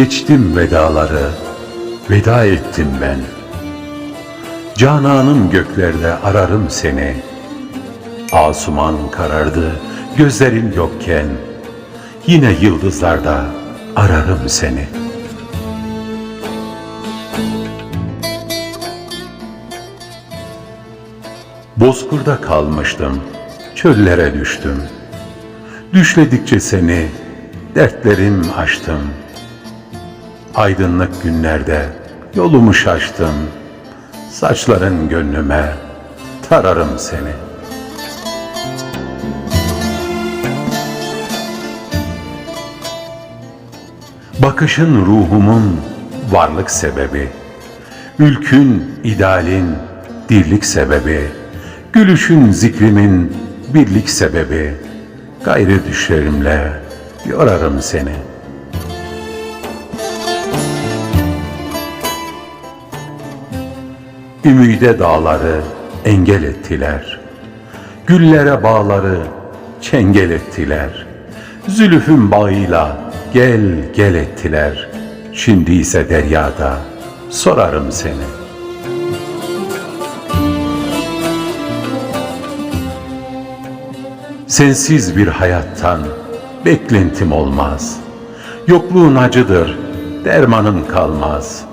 Geçtim vedaları, veda ettim ben. Cananım göklerde ararım seni. Asuman karardı, gözlerin yokken. Yine yıldızlarda ararım seni. Bozkurda kalmıştım, çöllere düştüm. Düşledikçe seni, dertlerim aştım. Aydınlık günlerde yolumu şaştım. Saçların gönlüme tararım seni. Bakışın ruhumun varlık sebebi. Ülkün idealin dirlik sebebi. Gülüşün zikrimin birlik sebebi. Gayrı düşlerimle yorarım seni. Ümide dağları engel ettiler. Güllere bağları çengel ettiler. Zülüfün bağıyla gel gel ettiler. Şimdi ise deryada sorarım seni. Sensiz bir hayattan beklentim olmaz. Yokluğun acıdır, dermanın kalmaz.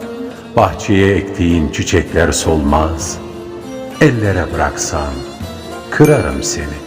Bahçeye ektiğin çiçekler solmaz. Ellere bıraksan kırarım seni.